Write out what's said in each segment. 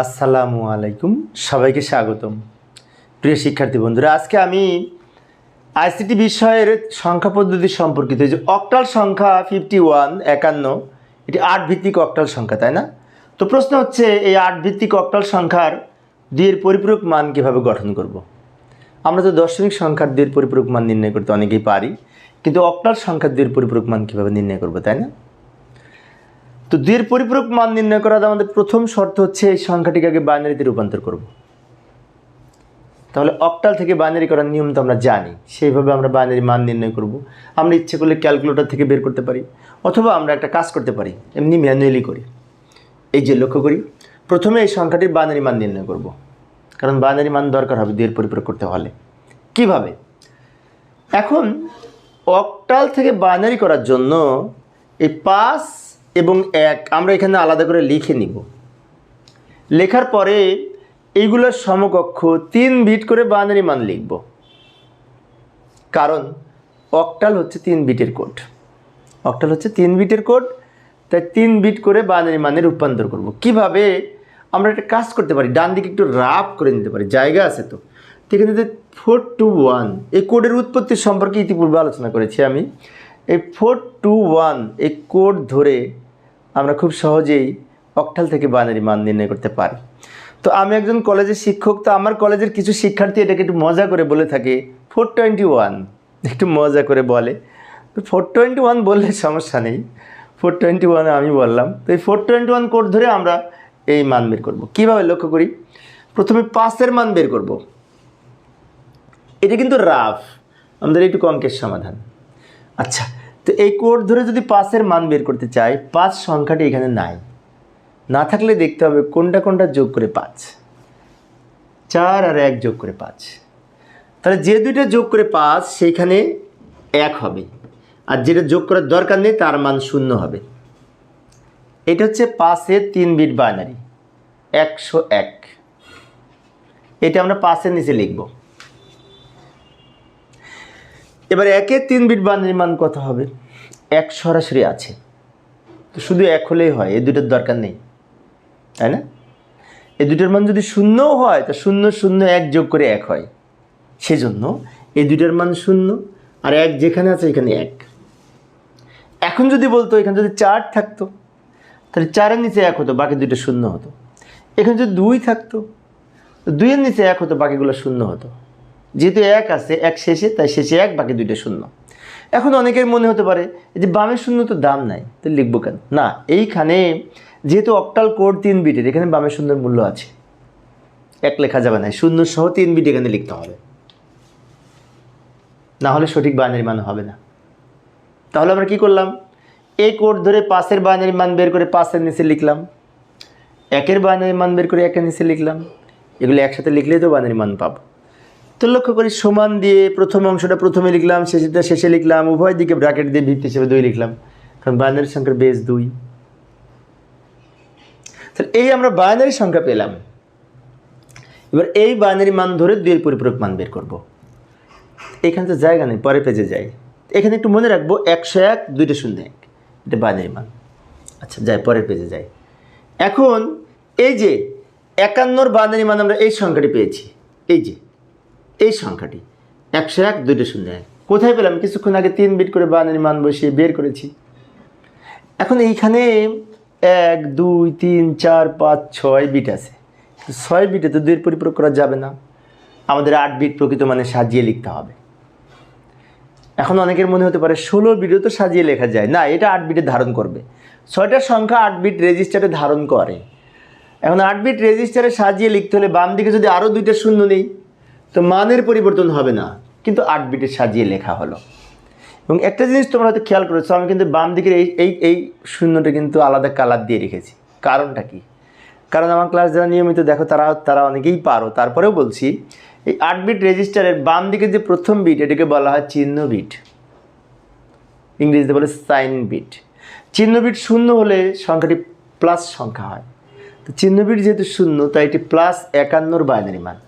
আসসালামু আলাইকুম। সবাইকে স্বাগতম। প্রিয় শিক্ষার্থী বন্ধুরা, আজকে আমি আইসিটি বিষয়ের সংখ্যা পদ্ধতি সম্পর্কিত যে অক্টাল সংখ্যা ফিফটি ওয়ান একান্ন, এটি আট ভিত্তিক অক্টাল সংখ্যা, তাই না? তো প্রশ্ন হচ্ছে, এই আট ভিত্তিক অক্টাল সংখ্যার দুইয়ের পরিপূরক মান কীভাবে গঠন করব। আমরা তো দশমিক সংখ্যার দুইয়ের পরিপূরক মান নির্ণয় করতে অনেকেই পারি, কিন্তু অক্টাল সংখ্যার দুইয়ের পরিপূরক মান কীভাবে নির্ণয় করব, তাই না? তো দুইয়ের পরিপূরক মান নির্ণয় করার আমাদের প্রথম শর্ত হচ্ছে এই সংখ্যাটিকে আগে বাইনারিতে রূপান্তর করব। তাহলে অক্টাল থেকে বাইনারি করার নিয়ম তো আমরা জানি, সেইভাবে আমরা বাইনারি মান নির্ণয় করব। আমরা ইচ্ছে করলে ক্যালকুলেটর থেকে বের করতে পারি, অথবা আমরা একটা কাজ করতে পারি, এমনি ম্যানুয়ালি করি। এই যে লক্ষ্য করি, প্রথমে এই সংখ্যাটির বাইনারি মান নির্ণয় করব। কারণ বাইনারি মান দরকার হবে দুইয়ের পরিপূরক করতে হলে। কীভাবে? এখন অক্টাল থেকে বাইনারি করার জন্য এই পাঁচ এবং এক, আমরা এখানে আলাদা করে লিখে নিব। লেখার পরে এইগুলোর সমকক্ষ তিন বিট করে বাইনারি মান লিখব। কারণ অক্টাল হচ্ছে তিন বিটের কোড অক্টাল হচ্ছে তিন বিটের কোড তাই তিন বিট করে বাইনারি মানে রূপান্তর করব। কীভাবে? আমরা একটা কাজ করতে পারি, ডান দিকে একটু রাফ করে নিতে পারি, জায়গা আছে তো। এখানে ফোর টু ওয়ান এই কোডের উৎপত্তি সম্পর্কে ইতিপূর্বে আলোচনা করেছি আমি। এই ফোর টু ওয়ান এই কোড ধরে আমরা খুব সহজেই অক্টাল থেকে বাইনারি মান নির্ণয় করতে পারি। তো আমি একজন কলেজের শিক্ষক, তো আমার কলেজের কিছু শিক্ষার্থী এটাকে একটু মজা করে বলে থাকে ফোর টোয়েন্টি ওয়ান একটু মজা করে বলে। তো ফোর টোয়েন্টি ওয়ান বললে সমস্যা নেই ফোর টোয়েন্টি ওয়ান আমি বললাম। তো এই ফোর টোয়েন্টি ওয়ান কোড ধরে আমরা এই মান বের করব। কীভাবে লক্ষ্য করি? প্রথমে পাঁচের মান বের করব। এটা কিন্তু রাফ আমাদের এইটুকু অঙ্কের সমাধান। আচ্ছা তো এই কোড ধরে যদি পাঁচের মান বের করতে চাই, পাঁচ সংখ্যাটি এখানে নাই। না থাকলে দেখতে হবে কোনটা কোনটা যোগ করে পাঁচ। চার আর এক যোগ করে পাঁচ। তাহলে যে দুইটা যোগ করে পাঁচ, সেইখানে এক হবে। আর যেটা যোগ করার দরকার নেই, তার মান শূন্য হবে। এটা হচ্ছে পাঁচের তিন বিট বাইনারি, একশো এক। এটা আমরা পাঁচের নিচে লিখব। এবার একের তিন বিট বাইনারি মান কত হবে। এক সরাসরি আছে। তো শুধু এক হলেই হয়, এই দুটোর দরকার নেই। তাই না? এই দুটোর মান যদি শূন্যও হয়, তা শূন্য শূন্য এক যোগ করে এক হয়। সেজন্য এই দুটোর মান শূন্য আর এক যেখানে আছে এখানে এক। এখন যদি বলতো, এখানে যদি চার থাকতো, তাহলে চারের নিচে এক হতো, বাকি দুটো শূন্য হতো। এখানে যদি দুই থাকতো দুইয়ের নিচে এক হতো, বাকিগুলো শূন্য হতো। যেহেতু এক আছে, এক শেষে, তাই শেষে এক, বাকি দুইটা শূন্য। এখন অনেকের মনে হতে পারে যে বামের শূন্য তো দাম নাই, তো লিখব কেন? না, এইখানে যেহেতু অক্টাল কোড তিন বিটের, এখানে বামের শূন্যের মূল্য আছে। এক লেখা যাবে না, শূন্য সহ তিন বিট এখানে লিখতে হবে। না হলে সঠিক বাইনারি মান হবে না। তাহলে আমরা কি করলাম? এই কোড ধরে পাঁচের বাইনারি মান বের করে পাঁচের নিচে লিখলাম। একের বাইনারি মান বের করে একের নিচে লিখলাম। এগুলো একসাথে লিখলেই তো বাইনারি মান পাবো। তো লক্ষ্য করি সমান দিয়ে প্রথম অংশটা প্রথমে লিখলাম শেষেটা শেষে লিখলাম, উভয় দিকে ব্র্যাকেট দিয়ে ভিত্তি হিসেবে দুই লিখলাম। কারণ বাইনারি সংখ্যার বেস দুই। তাহলে এই আমরা বাইনারি সংখ্যা পেলাম। এবার এই বাইনারি মান ধরে দুইয়ের পরিপূরক মান বের করব। এখানে তো জায়গা নেই পরে পেজে যাই। এখানে একটু মনে রাখব, একশো এক, দুইটা শূন্য এক। এটা বাইনারি মান। আচ্ছা যাই, পরের পেজে যাই। এখন এই যে একান্নর বাইনারি মান আমরা এই সংখ্যাটি পেয়েছি। এই যে এই সংখ্যাটি। একশো এক, দুইটা শূন্য এক। কোথায় পেলাম? কিছুক্ষণ আগে তিন বিট করে বাইনারি মান বসিয়ে বের করেছি। এখন এইখানে এক, দুই, তিন, চার, পাঁচ, ছয় বিট আছে। ছয় বিটে তো দুইয়ের পরিপূরক করা যাবে না। আমাদের আট বিট প্রকৃত মানে সাজিয়ে লিখতে হবে। এখন অনেকের মনে হতে পারে ষোলো বিটও তো সাজিয়ে লেখা যায়। না, এটা আট বিটে ধারণ করবে। ছয়টার সংখ্যা আট বিট রেজিস্টারে ধারণ করে। এখন আট বিট রেজিস্টারে সাজিয়ে লিখতে হলে বাম দিকে যদি আরও দুইটা শূন্য নেই তো মানের পরিবর্তন হবে না, কিন্তু আট বিটে সাজিয়ে লেখা হলো। এবং একটা জিনিস তোমরা হয়তো খেয়াল করেছ, আমি কিন্তু বাম দিকের এই এই এই শূন্যটা কিন্তু আলাদা কালার দিয়ে রেখেছি। কারণটা কি? কারণ আমার ক্লাস যারা নিয়মিত দেখো, তারা তারা অনেকেই পারো। তারপরেও বলছি, এই আট বিট রেজিস্টারের বাম দিকে যে প্রথম বিট, এটাকে বলা হয় চিহ্ন বিট। ইংরেজিতে বলে সাইন বিট। চিহ্ন বিট শূন্য হলে সংখ্যাটি প্লাস সংখ্যা হয়। তো চিহ্ন বিট যেহেতু শূন্য, তাই এটি প্লাস একান্নর বাইনারি মান।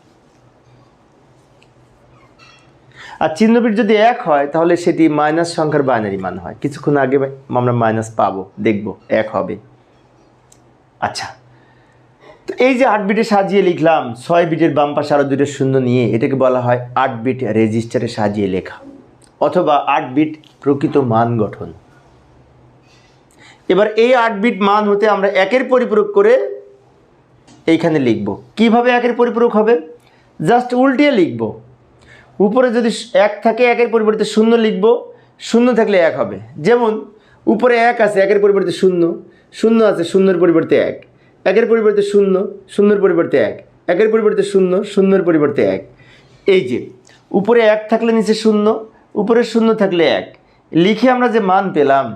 আর চিহ্নবিট যদি এক হয়, তাহলে সেটি মাইনাস সংখ্যার বাইনারি মান হয়। কিছুক্ষণ আগে আমরা মাইনাস পাবো, দেখব, এক হবে। আচ্ছা। তো এই যে আট বিটে সাজিয়ে লিখলাম, ছয় বিটের বাম পাশে আরও দুটো শূন্য নিয়ে এটাকে বলা হয় আট বিট রেজিস্টারে সাজিয়ে লেখা, অথবা আট বিট প্রকৃত মান গঠন। এবার এই আট বিট মান হতে আমরা একের পরিপূরক করে এইখানে লিখব। কীভাবে একের পরিপূরক হবে? জাস্ট উল্টিয়ে লিখব। উপরে যদি এক থাকে, একের পরিবর্তে শূন্য লিখব, শূন্য থাকলে এক হবে। যেমন, উপরে এক আছে, একের পরিবর্তে শূন্য শূন্য আছে, শূন্যের পরিবর্তে এক। একের পরিবর্তে শূন্য, শূন্যের পরিবর্তে এক। একের পরিবর্তে শূন্য, শূন্যের পরিবর্তে এক। এই যে, উপরে এক থাকলে নিচে শূন্য, উপরে শূন্য থাকলে এক। লিখে আমরা যে মান পেলাম,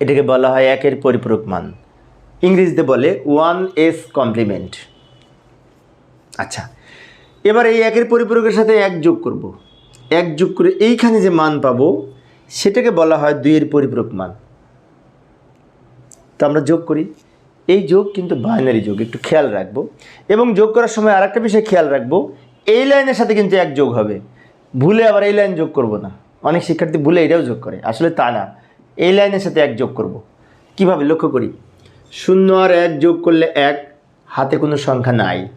এটাকে বলা হয় একের পরিপূরক মান। ইংরেজিতে বলে ওয়ান এস কমপ্লিমেন্ট আচ্ছা এবার এই একের পরিপূরকের সাথে এক যোগ করব। এক যোগ করে এইখানে যে মান পাবো, সেটাকে বলা হয় দুইয়ের পরিপূরক মান। তো আমরা যোগ করি। এই যোগ কিন্তু বাইনারি যোগ, একটু খেয়াল রাখব। এবং যোগ করার সময় আর একটা বিষয় খেয়াল রাখব, এই লাইনের সাথে কিন্তু এক যোগ হবে। ভুলে আবার এই লাইন যোগ করব না। অনেক শিক্ষার্থী ভুলে এটাও যোগ করে। আসলে তা না। এই লাইনের সাথে এক যোগ করব। কীভাবে? লক্ষ্য করি। শূন্য আর এক যোগ করলে এক, হাতে কোনো সংখ্যা নাই।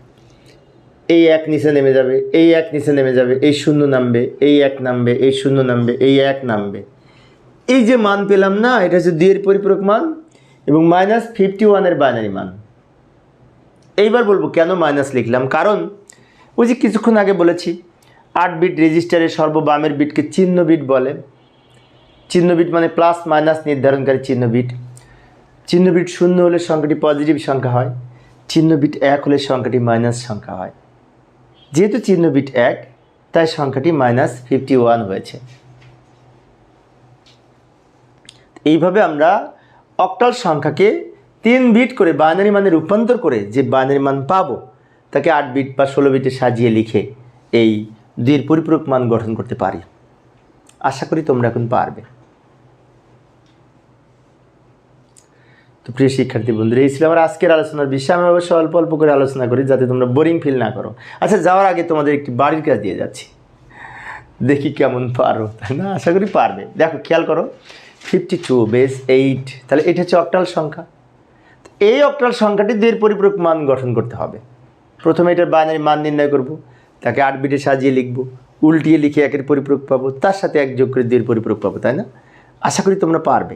এই এক নিচে নেমে যাবে, এই এক নিচে নেমে যাবে, এই শূন্য নামবে, এই এক নামবে, এই শূন্য নামবে, এই এক নামবে। এই যে মান পেলাম না, এটা হচ্ছে দুইয়ের পরিপূরক মান এবং মাইনাস ফিফটি ওয়ানের বাইনারি মান। এইবার বলব কেন মাইনাস লিখলাম? কারণ ওই যে কিছুক্ষণ আগে বলেছি, আট বিট রেজিস্টারের সর্ববামের বিটকে চিহ্ন বিট বলে। চিহ্ন বিট মানে প্লাস মাইনাস নির্ধারণকারী চিহ্ন বিট চিহ্ন বিট শূন্য হলে সংখ্যাটি পজিটিভ সংখ্যা হয়, চিহ্ন বিট এক হলে সংখ্যাটি মাইনাস সংখ্যা হয়। যেহেতু চিহ্ন বিট এক, তাই সংখ্যাটি মাইনাস ফিফটি ওয়ান হয়েছে। এইভাবে আমরা অক্টাল সংখ্যাকে তিন বিট করে বাইনারি মানে রূপান্তর করে যে বাইনারি মান পাবো, তাকে আট বিট বা ষোলো বিটে সাজিয়ে লিখে এই দুইয়ের পরিপূরক মান গঠন করতে পারি। আশা করি তোমরা এখন পারবে। প্রিয় শিক্ষার্থী বন্ধুরা, এই ছিল আমার আজকের আলোচনার বিষয়। আমি অবশ্য অল্প অল্প করে আলোচনা করি যাতে তোমরা বোরিং ফিল না করো। আচ্ছা যাওয়ার আগে তোমাদের একটি বাড়ির কাজ দিয়ে যাচ্ছি। দেখি কেমন পারো, তাই না? আশা করি পারবে। দেখো, খেয়াল করো ফিফটি টু বেস এইট তাহলে এটা হচ্ছে অক্টাল সংখ্যা। এই অক্টাল সংখ্যাটি দুইয়ের পরিপূরক মান গঠন করতে হবে। প্রথমে এটার বাইনারি মান নির্ণয় করব, তাকে আট বিটে সাজিয়ে লিখব, উল্টিয়ে লিখে একের পরিপূরক পাবো, তার সাথে এক যোগ করে দুইয়ের পরিপূরক পাবো, তাই না? আশা করি তোমরা পারবে।